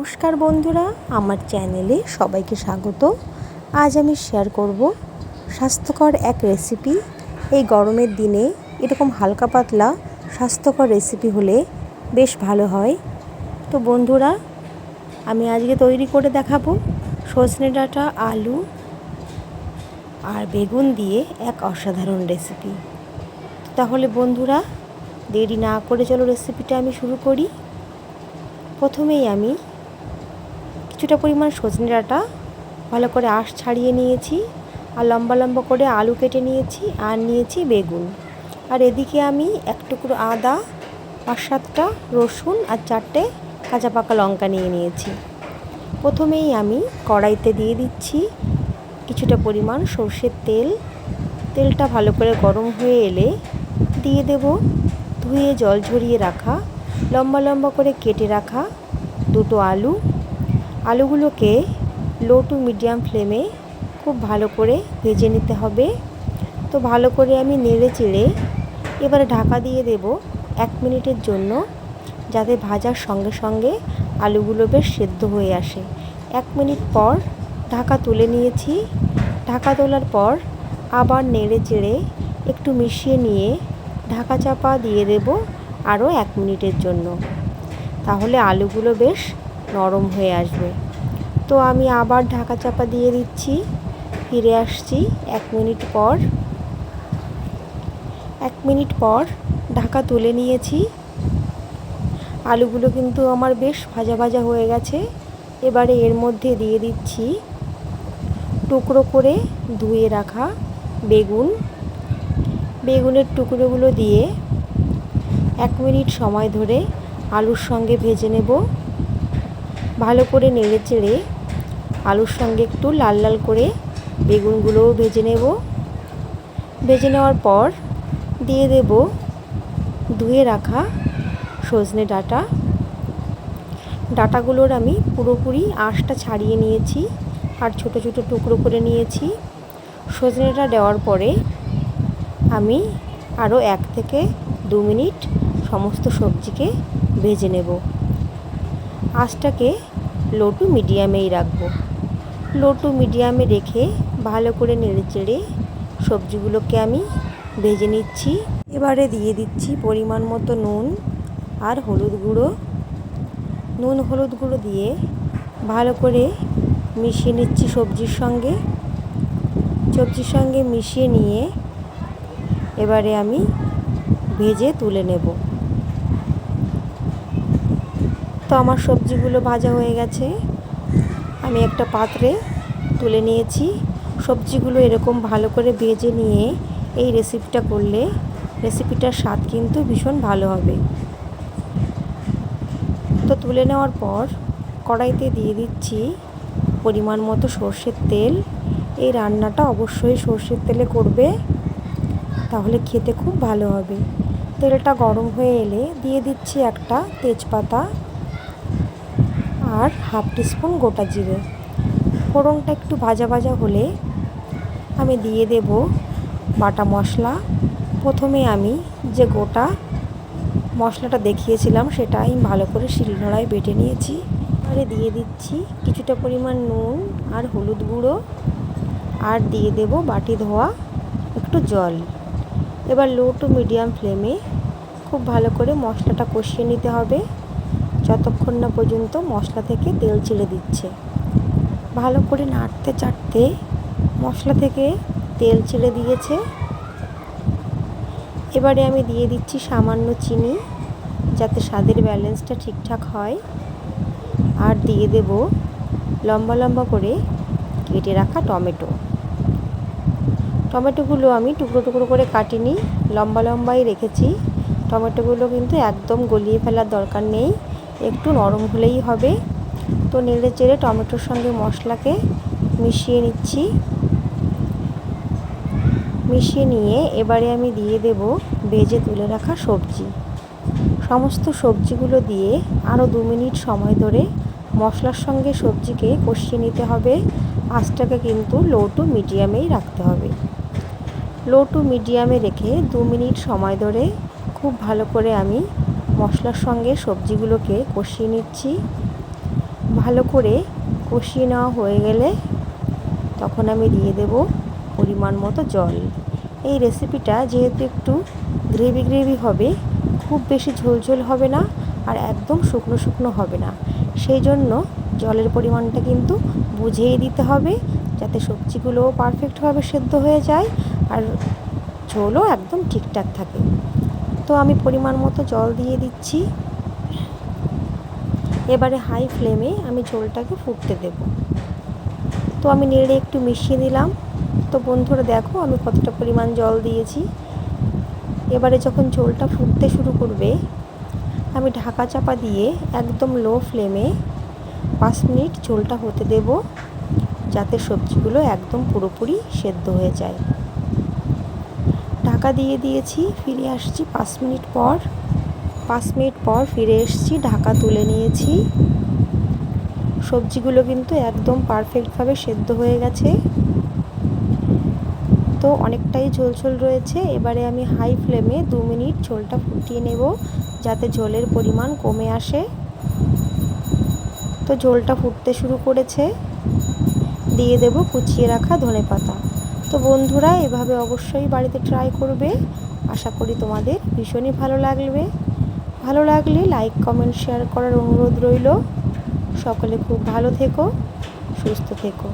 নমস্কার বন্ধুরা, আমার চ্যানেলে সবাইকে স্বাগত। আজ আমি শেয়ার করব স্বাস্থ্যকর এক রেসিপি এই গরমের দিনে এরকম হালকা পাতলা স্বাস্থ্যকর রেসিপি হলে বেশ ভালো হয়। তো বন্ধুরা, আমি আজকে তৈরি করে দেখাবো সজনে ডাঁটা, আলু আর বেগুন দিয়ে এক অসাধারণ রেসিপি তাহলে বন্ধুরা, দেরি না করে চলো রেসিপিটা আমি শুরু করি। প্রথমেই আমি কিছুটা পরিমাণ সজনে ডাঁটা ভালো করে আঁশ ছাড়িয়ে নিয়েছি আর লম্বা লম্বা করে আলু কেটে নিয়েছি আর নিয়েছি বেগুন। আর এদিকে আমি এক টুকরো আদা, পাঁচ সাতটা রসুন আর চারটে কাঁচা পাকা লঙ্কা নিয়ে নিয়েছি। প্রথমেই আমি কড়াইতে দিয়ে দিচ্ছি কিছুটা পরিমাণ সর্ষের তেল। তেলটা ভালো করে গরম হয়ে এলে দিয়ে দেব ধুয়ে জল ঝরিয়ে রাখা, লম্বা লম্বা করে কেটে রাখা দুটো আলু আলুগুলোকে লো টু মিডিয়াম ফ্লেমে খুব ভালো করে ভেজে নিতে হবে। তো ভালো করে আমি নেড়ে চেড়ে এবারে ঢাকা দিয়ে দেব এক মিনিটের জন্য, যাতে ভাজার সঙ্গে সঙ্গে আলুগুলো বেশ সেদ্ধ হয়ে আসে। এক মিনিট পর ঢাকা তুলে নিয়েছি। ঢাকা তোলার পর আবার নেড়ে চেড়ে একটু মিশিয়ে নিয়ে ঢাকা চাপা দিয়ে দেব আরও এক মিনিটের জন্য। তাহলে আলুগুলো বেশ নরম হয়ে আসবে। তো আমি আবার ঢাকা চাপা দিয়ে দিচ্ছি। ফিরে আসছি এক মিনিট পর। এক মিনিট পর ঢাকা তুলে নিয়েছি। আলুগুলো কিন্তু আমার বেশ ভাজা ভাজা হয়ে গেছে। এবারে এর মধ্যে দিয়ে দিচ্ছি টুকরো করে ধুয়ে রাখা বেগুন। বেগুনের টুকরোগুলো দিয়ে এক মিনিট সময় ধরে আলুর সঙ্গে ভেজে নেব। ভালো করে নেড়ে চেড়ে আলুর সঙ্গে একটু লাল লাল করে বেগুনগুলোও ভেজে নেব। ভেজে নেওয়ার পর দিয়ে দেব ধুয়ে রাখা সজনে ডাটা। ডাটাগুলোর আমি পুরোপুরি আঁশটা ছাড়িয়ে নিয়েছি আর ছোট ছোট টুকরো করে নিয়েছি। সজনেটা দেওয়ার পরে আমি আরও এক থেকে দু মিনিট সমস্ত সবজিকে ভেজে নেব। আঁচটাকে লো টু মিডিয়ামেই রাখব। লো টু মিডিয়ামে রেখে ভালো করে নেড়ে চেড়ে সবজিগুলোকে আমি ভেজে নিচ্ছি। এবারে দিয়ে দিচ্ছি পরিমাণ মতো নুন আর হলুদ গুঁড়ো। নুন, হলুদ গুঁড়ো দিয়ে ভালো করে মিশিয়ে নিচ্ছি সবজির সঙ্গে। সবজির সঙ্গে মিশিয়ে নিয়ে এবারে আমি ভেজে তুলে নেব। তো আমার সবজিগুলো ভাজা হয়ে গেছে। আমি একটা পাত্রে তুলে নিয়েছি। সবজিগুলো এরকম ভালো করে ভেজে নিয়ে এই রেসিপিটা করলে রেসিপিটার স্বাদ কিন্তু ভীষণ ভালো হবে। তো তুলে নেওয়ার পর কড়াইতে দিয়ে দিচ্ছি পরিমাণ মতো সর্ষের তেল। এই রান্নাটা অবশ্যই সর্ষের তেলে করবে, তাহলে খেতে খুব ভালো হবে। তেলটা গরম হয়ে এলে দিয়ে দিচ্ছি একটা তেজপাতা আর হাফ টিস্পুন গোটা জিরে। ফোড়নটা একটু ভাজা ভাজা হলে আমি দিয়ে দেব বাটা মশলা। প্রথমে আমি যে গোটা মশলাটা দেখিয়েছিলাম সেটা আমি ভালো করে শিলনোড়ায় বেটে নিয়েছি। এবারে দিয়ে দিচ্ছি কিছুটা পরিমাণ নুন আর হলুদ গুঁড়ো আর দিয়ে দেব বাটি ধোয়া একটু জল। এবার লো টু মিডিয়াম ফ্লেমে খুব ভালো করে মশলাটা কষিয়ে নিতে হবে। যতক্ষণ না পর্যন্ত মশলা থেকে তেল ছেড়ে দিচ্ছে। ভালো করে নাড়তে চাড়তে মশলা থেকে তেল ছেড়ে দিয়েছে। এবারে আমি দিয়ে দিচ্ছি সামান্য চিনি, যাতে স্বাদের ব্যালেন্সটা ঠিকঠাক হয়। আর দিয়ে দেব লম্বা লম্বা করে কেটে রাখা টমেটো। টমেটোগুলো আমি টুকরো টুকরো করে কাটিনি, লম্বা লম্বাই রেখেছি। টমেটোগুলো কিন্তু একদম গলিয়ে ফেলার দরকার নেই। একটু নরম হলেই হবে। তো নেড়ে চেড়ে টমেটোর সঙ্গে মশলাকে মিশিয়ে নিচ্ছি। মিশিয়ে নিয়ে এবারে আমি দিয়ে দেব ভেজে তুলে রাখা সবজি। সমস্ত সবজিগুলো দিয়ে আরও দু মিনিট সময় ধরে মশলার সঙ্গে সবজিকে কষিয়ে নিতে হবে। আঁচটাকে কিন্তু লো টু মিডিয়ামেই রাখতে হবে। লো টু মিডিয়ামে রেখে দু মিনিট সময় ধরে খুব ভালো করে আমি মশলার সঙ্গে সবজিগুলোকে কষিয়ে নিচ্ছি। ভালো করে কষিয়ে নেওয়া হয়ে গেলে তখন আমি দিয়ে দেব পরিমাণ মতো জল। এই রেসিপিটা যেহেতু একটু গ্রেভি গ্রেভি হবে, খুব বেশি ঝোলঝোল হবে না আর একদম শুকনো শুকনো হবে না। সেই জন্য জলের পরিমাণটা কিন্তু বুঝেই দিতে হবে যাতে সবজিগুলোও পারফেক্টভাবে সেদ্ধ হয়ে যায় আর ঝোলও একদম ঠিকঠাক থাকে। তো আমি পরিমাণ মতো জল দিয়ে দিচ্ছি। এবারে হাই ফ্লেমে আমি ঝোলটাকে ফুটতে দেব। তো আমি নেড়ে একটু মিশিয়ে দিলাম তো বন্ধুরা দেখো আমি কতটা পরিমাণ জল দিয়েছি। এবারে যখন ঝোলটা ফুটতে শুরু করবে, আমি ঢাকা চাপা দিয়ে একদম লো ফ্লেমে পাঁচ মিনিট ঝোলটা হতে দেব। যাতে সবজিগুলো একদম পুরোপুরি সেদ্ধ হয়ে যায়। ঢাকা দিয়ে দিয়েছি, ফিরে আসছি পাঁচ মিনিট পর। পাঁচ মিনিট পর ফিরে এসেছি, ঢাকা তুলে নিয়েছি। সবজিগুলো কিন্তু একদম পারফেক্টভাবে সেদ্ধ হয়ে গেছে। তো অনেকটাই ঝোল ঝোল রয়েছে, এবারে আমি হাই ফ্লেমে দু মিনিট ঝোলটা ফুটিয়ে নেব, যাতে ঝোলের পরিমাণ কমে আসে। তো ঝোলটা ফুটতে শুরু করেছে। দিয়ে দেব কুচিয়ে রাখা ধনে পাতা তো বন্ধুরা, এভাবে অবশ্যই বাড়িতে ট্রাই করবে। আশা করি তোমাদের ভীষণই ভালো লাগবে। ভালো লাগলে লাইক কমেন্ট শেয়ার করার অনুরোধ রইল। সকলে খুব ভালো থেকো, সুস্থ থেকো।